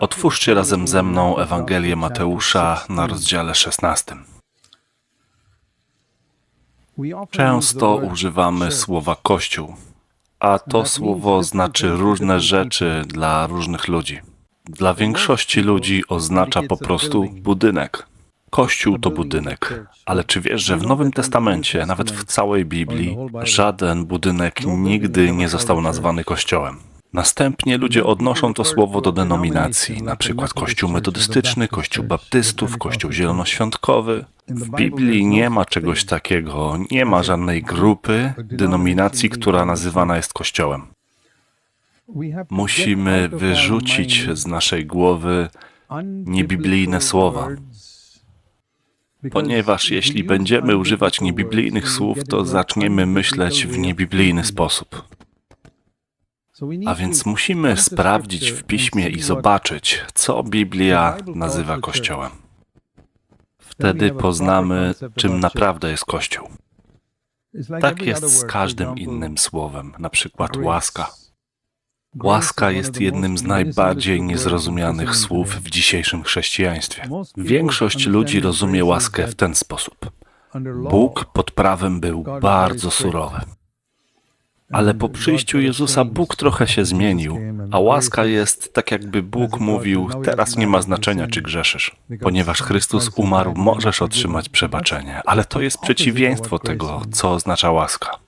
Otwórzcie razem ze mną Ewangelię Mateusza na rozdziale 16. Często używamy słowa Kościół, a to słowo znaczy różne rzeczy dla różnych ludzi. Dla większości ludzi oznacza po prostu budynek. Kościół to budynek, ale czy wiesz, że w Nowym Testamencie, nawet w całej Biblii, żaden budynek nigdy nie został nazwany kościołem? Następnie ludzie odnoszą to słowo do denominacji, na przykład Kościół metodystyczny, Kościół baptystów, Kościół zielonoświątkowy. W Biblii nie ma czegoś takiego, nie ma żadnej grupy, denominacji, która nazywana jest Kościołem. Musimy wyrzucić z naszej głowy niebiblijne słowa. Ponieważ jeśli będziemy używać niebiblijnych słów, to zaczniemy myśleć w niebiblijny sposób. A więc musimy sprawdzić w piśmie i zobaczyć, co Biblia nazywa Kościołem. Wtedy poznamy, czym naprawdę jest Kościół. Tak jest z każdym innym słowem, na przykład łaska. Łaska jest jednym z najbardziej niezrozumianych słów w dzisiejszym chrześcijaństwie. Większość ludzi rozumie łaskę w ten sposób. Bóg pod prawem był bardzo surowy. Ale po przyjściu Jezusa Bóg trochę się zmienił, a łaska jest tak jakby Bóg mówił, teraz nie ma znaczenia, czy grzeszysz. Ponieważ Chrystus umarł, możesz otrzymać przebaczenie, ale to jest przeciwieństwo tego, co oznacza łaska.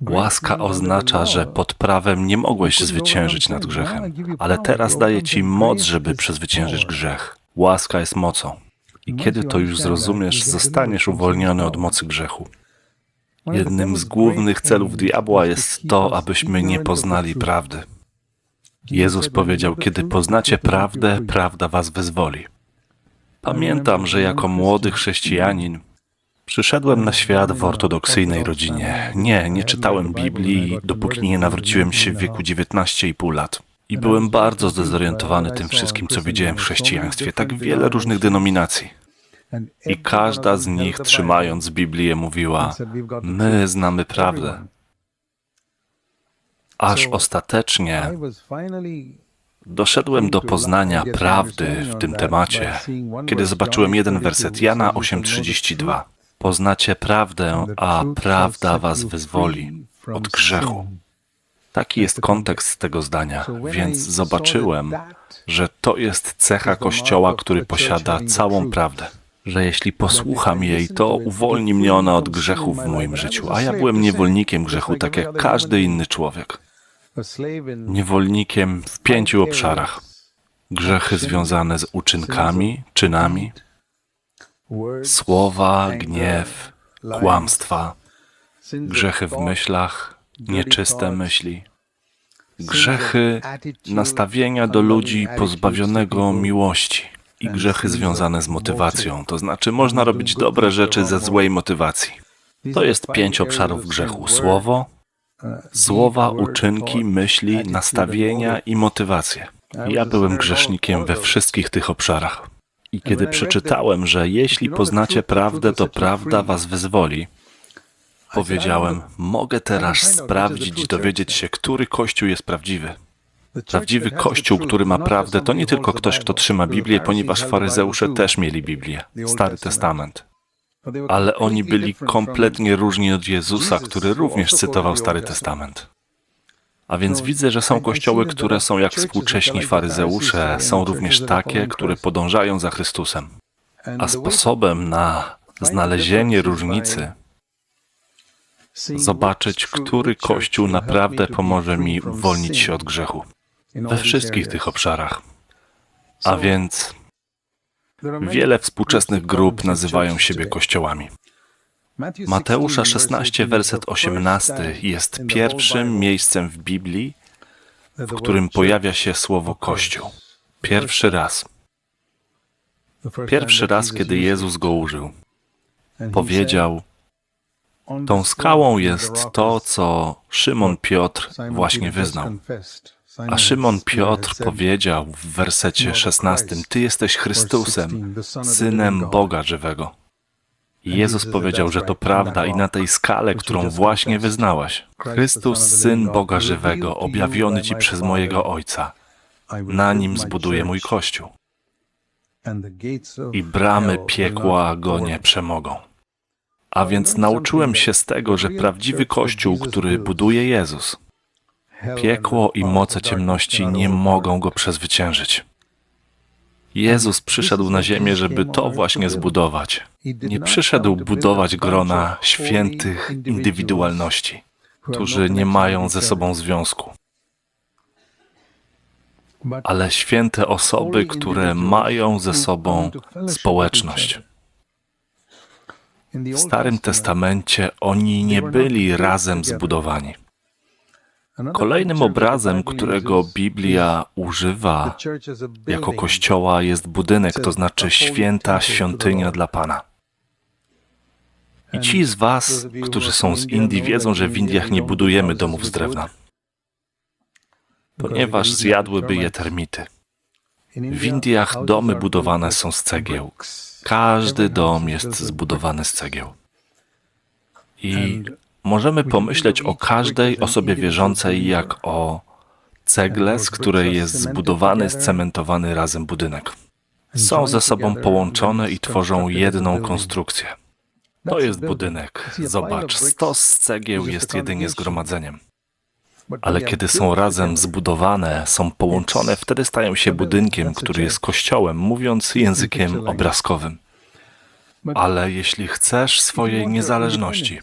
Łaska oznacza, że pod prawem nie mogłeś zwyciężyć nad grzechem, ale teraz daje ci moc, żeby przezwyciężyć grzech. Łaska jest mocą. I kiedy to już zrozumiesz, zostaniesz uwolniony od mocy grzechu. Jednym z głównych celów diabła jest to, abyśmy nie poznali prawdy. Jezus powiedział: Kiedy poznacie prawdę, prawda was wyzwoli. Pamiętam, że jako młody chrześcijanin przyszedłem na świat w ortodoksyjnej rodzinie. Nie, nie czytałem Biblii, dopóki nie nawróciłem się w wieku 19,5 lat. I byłem bardzo zdezorientowany tym wszystkim, co widziałem w chrześcijaństwie. Tak wiele różnych denominacji. I każda z nich, trzymając Biblię, mówiła: My znamy prawdę. Aż ostatecznie doszedłem do poznania prawdy w tym temacie, kiedy zobaczyłem jeden werset Jana 8:32. Poznacie prawdę, a prawda was wyzwoli od grzechu. Taki jest kontekst tego zdania, więc zobaczyłem, że to jest cecha Kościoła, który posiada całą prawdę że jeśli posłucham jej, to uwolni mnie ona od grzechów w moim życiu, a ja byłem niewolnikiem grzechu, tak jak każdy inny człowiek. Niewolnikiem w pięciu obszarach. Grzechy związane z uczynkami, czynami, słowa, gniew, kłamstwa, grzechy w myślach, nieczyste myśli, grzechy nastawienia do ludzi pozbawionego miłości i grzechy związane z motywacją, to znaczy można robić dobre rzeczy ze złej motywacji. To jest pięć obszarów grzechu: słowo, słowa, uczynki, myśli, nastawienia i motywacje. Ja byłem grzesznikiem we wszystkich tych obszarach. I kiedy przeczytałem, że jeśli poznacie prawdę, to prawda was wyzwoli, powiedziałem: Mogę teraz sprawdzić, dowiedzieć się, który kościół jest prawdziwy. Prawdziwy Kościół, który ma prawdę, to nie tylko ktoś, kto trzyma Biblię, ponieważ faryzeusze też mieli Biblię, Stary Testament. Ale oni byli kompletnie różni od Jezusa, który również cytował Stary Testament. A więc widzę, że są kościoły, które są jak współcześni faryzeusze, są również takie, które podążają za Chrystusem. A sposobem na znalezienie różnicy zobaczyć, który kościół naprawdę pomoże mi uwolnić się od grzechu we wszystkich tych obszarach. A więc wiele współczesnych grup nazywają siebie kościołami. Mateusza 16, werset 18 jest pierwszym miejscem w Biblii, w którym pojawia się słowo Kościół. Pierwszy raz. Pierwszy raz, kiedy Jezus go użył. Powiedział: Tą skałą jest to, co Szymon Piotr właśnie wyznał. A Szymon Piotr powiedział w wersecie 16: Ty jesteś Chrystusem, synem Boga żywego. I Jezus powiedział, że to prawda i na tej skale, którą właśnie wyznałaś. Chrystus, syn Boga żywego, objawiony ci przez mojego Ojca. Na nim zbuduję mój kościół i bramy piekła go nie przemogą. A więc nauczyłem się z tego, że prawdziwy kościół, który buduje Jezus, piekło i moce ciemności nie mogą go przezwyciężyć. Jezus przyszedł na ziemię, żeby to właśnie zbudować. Nie przyszedł budować grona świętych indywidualności, którzy nie mają ze sobą związku, ale święte osoby, które mają ze sobą społeczność. W Starym Testamencie oni nie byli razem zbudowani. Kolejnym obrazem, którego Biblia używa jako kościoła, jest budynek, to znaczy święta świątynia dla Pana. I ci z Was, którzy są z Indii, wiedzą, że w Indiach nie budujemy domów z drewna, ponieważ zjadłyby je termity. W Indiach domy budowane są z cegieł. Każdy dom jest zbudowany z cegieł. I możemy pomyśleć o każdej osobie wierzącej jak o cegle, z której jest zbudowany, scementowany razem budynek. Są ze sobą połączone i tworzą jedną konstrukcję. To jest budynek. Zobacz, stos z cegieł jest jedynie zgromadzeniem. Ale kiedy są razem zbudowane, są połączone, wtedy stają się budynkiem, który jest kościołem, mówiąc językiem obrazkowym. Ale jeśli chcesz swojej niezależności,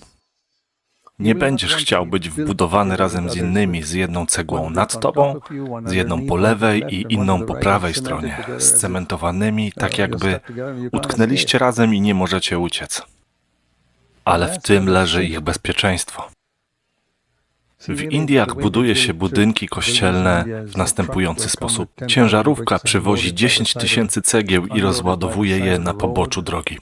nie będziesz chciał być wbudowany razem z innymi, z jedną cegłą nad tobą, z jedną po lewej i inną po prawej stronie, scementowanymi, tak jakby utknęliście razem i nie możecie uciec. Ale w tym leży ich bezpieczeństwo. W Indiach buduje się budynki kościelne w następujący sposób. Ciężarówka przywozi 10 tysięcy cegieł i rozładowuje je na poboczu drogi.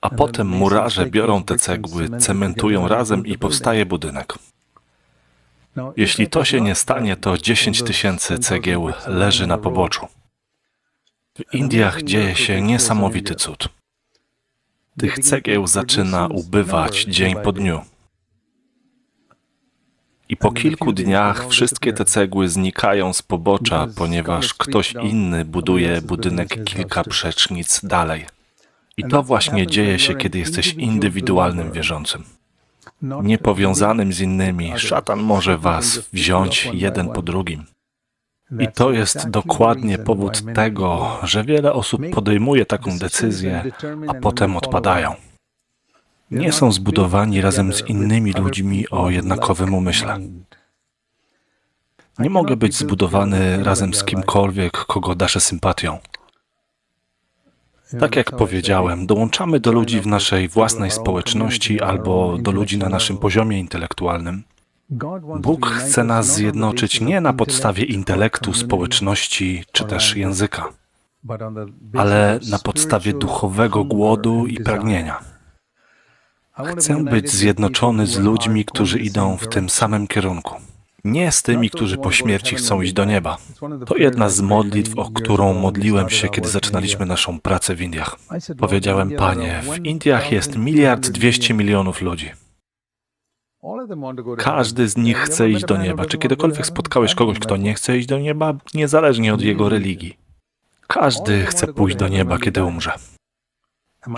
A potem murarze biorą te cegły, cementują razem i powstaje budynek. Jeśli to się nie stanie, to 10 tysięcy cegieł leży na poboczu. W Indiach dzieje się niesamowity cud. Tych cegieł zaczyna ubywać dzień po dniu. I po kilku dniach wszystkie te cegły znikają z pobocza, ponieważ ktoś inny buduje budynek kilka przecznic dalej. I to właśnie dzieje się, kiedy jesteś indywidualnym wierzącym. Niepowiązanym z innymi, szatan może was wziąć jeden po drugim. I to jest dokładnie powód tego, że wiele osób podejmuje taką decyzję, a potem odpadają. Nie są zbudowani razem z innymi ludźmi o jednakowym umyśle. Nie mogę być zbudowany razem z kimkolwiek, kogo daszę sympatią. Tak jak powiedziałem, dołączamy do ludzi w naszej własnej społeczności albo do ludzi na naszym poziomie intelektualnym. Bóg chce nas zjednoczyć nie na podstawie intelektu, społeczności czy też języka, ale na podstawie duchowego głodu i pragnienia. Chcę być zjednoczony z ludźmi, którzy idą w tym samym kierunku. Nie z tymi, którzy po śmierci chcą iść do nieba. To jedna z modlitw, o którą modliłem się, kiedy zaczynaliśmy naszą pracę w Indiach. Powiedziałem, Panie, w Indiach jest miliard dwieście milionów ludzi. Każdy z nich chce iść do nieba. Czy kiedykolwiek spotkałeś kogoś, kto nie chce iść do nieba, niezależnie od jego religii? Każdy chce pójść do nieba, kiedy umrze.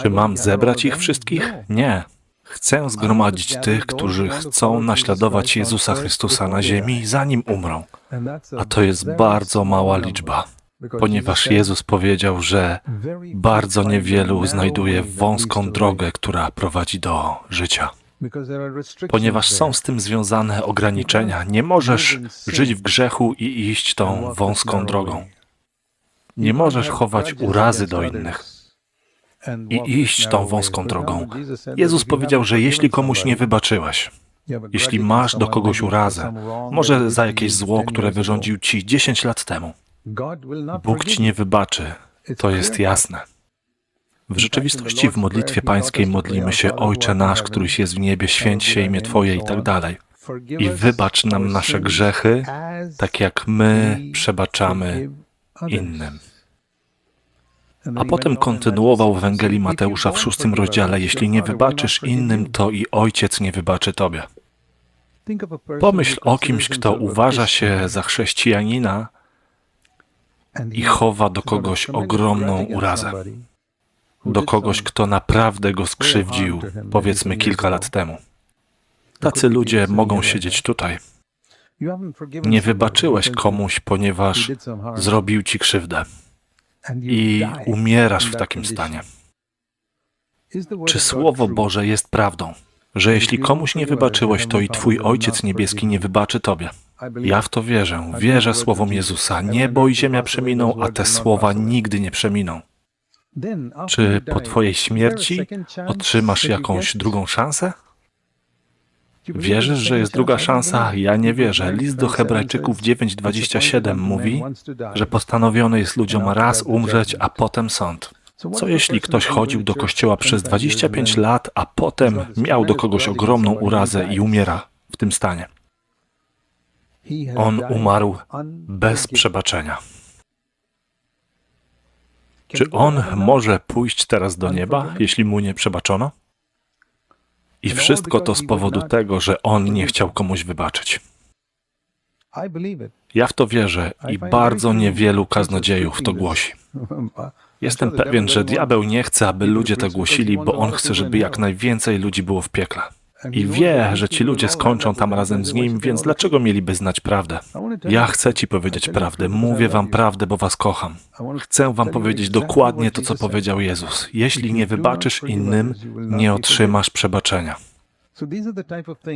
Czy mam zebrać ich wszystkich? Nie. Chcę zgromadzić tych, którzy chcą naśladować Jezusa Chrystusa na ziemi, zanim umrą. A to jest bardzo mała liczba, ponieważ Jezus powiedział, że bardzo niewielu znajduje wąską drogę, która prowadzi do życia. Ponieważ są z tym związane ograniczenia, nie możesz żyć w grzechu i iść tą wąską drogą. Nie możesz chować urazy do innych i iść tą wąską drogą. Jezus powiedział, że jeśli komuś nie wybaczyłeś, jeśli masz do kogoś urazę, może za jakieś zło, które wyrządził ci 10 lat temu, Bóg ci nie wybaczy. To jest jasne. W rzeczywistości w modlitwie pańskiej modlimy się Ojcze nasz, któryś jest w niebie, święć się imię Twoje i tak dalej. I wybacz nam nasze grzechy, tak jak my przebaczamy innym. A potem kontynuował w Ewangelii Mateusza w szóstym rozdziale: Jeśli nie wybaczysz innym, to i ojciec nie wybaczy tobie. Pomyśl o kimś, kto uważa się za chrześcijanina i chowa do kogoś ogromną urazę. Do kogoś, kto naprawdę go skrzywdził, powiedzmy kilka lat temu. Tacy ludzie mogą siedzieć tutaj. Nie wybaczyłeś komuś, ponieważ zrobił ci krzywdę i umierasz w takim stanie. Czy Słowo Boże jest prawdą? Że jeśli komuś nie wybaczyłeś, to i Twój Ojciec Niebieski nie wybaczy Tobie. Ja w to wierzę. Wierzę słowom Jezusa. Niebo i ziemia przeminą, a te słowa nigdy nie przeminą. Czy po Twojej śmierci otrzymasz jakąś drugą szansę? Wierzysz, że jest druga szansa? Ja nie wierzę. List do Hebrajczyków 9:27 mówi, że postanowione jest ludziom raz umrzeć, a potem sąd. Co jeśli ktoś chodził do kościoła przez 25 lat, a potem miał do kogoś ogromną urazę i umiera w tym stanie? On umarł bez przebaczenia. Czy on może pójść teraz do nieba, jeśli mu nie przebaczono? I wszystko to z powodu tego, że on nie chciał komuś wybaczyć. Ja w to wierzę i bardzo niewielu kaznodziejów to głosi. Jestem pewien, że diabeł nie chce, aby ludzie to głosili, bo on chce, żeby jak najwięcej ludzi było w piekle. I wie, że ci ludzie skończą tam razem z nim, więc dlaczego mieliby znać prawdę? Ja chcę ci powiedzieć prawdę. Mówię wam prawdę, bo was kocham. Chcę wam powiedzieć dokładnie to, co powiedział Jezus. Jeśli nie wybaczysz innym, nie otrzymasz przebaczenia.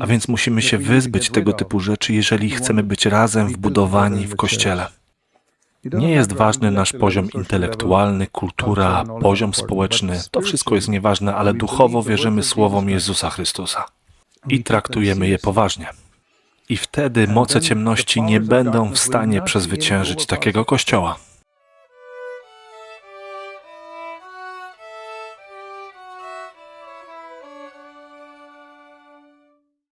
A więc musimy się wyzbyć tego typu rzeczy, jeżeli chcemy być razem wbudowani w Kościele. Nie jest ważny nasz poziom intelektualny, kultura, poziom społeczny. To wszystko jest nieważne, ale duchowo wierzymy słowom Jezusa Chrystusa i traktujemy je poważnie. I wtedy moce ciemności nie będą w stanie przezwyciężyć takiego kościoła.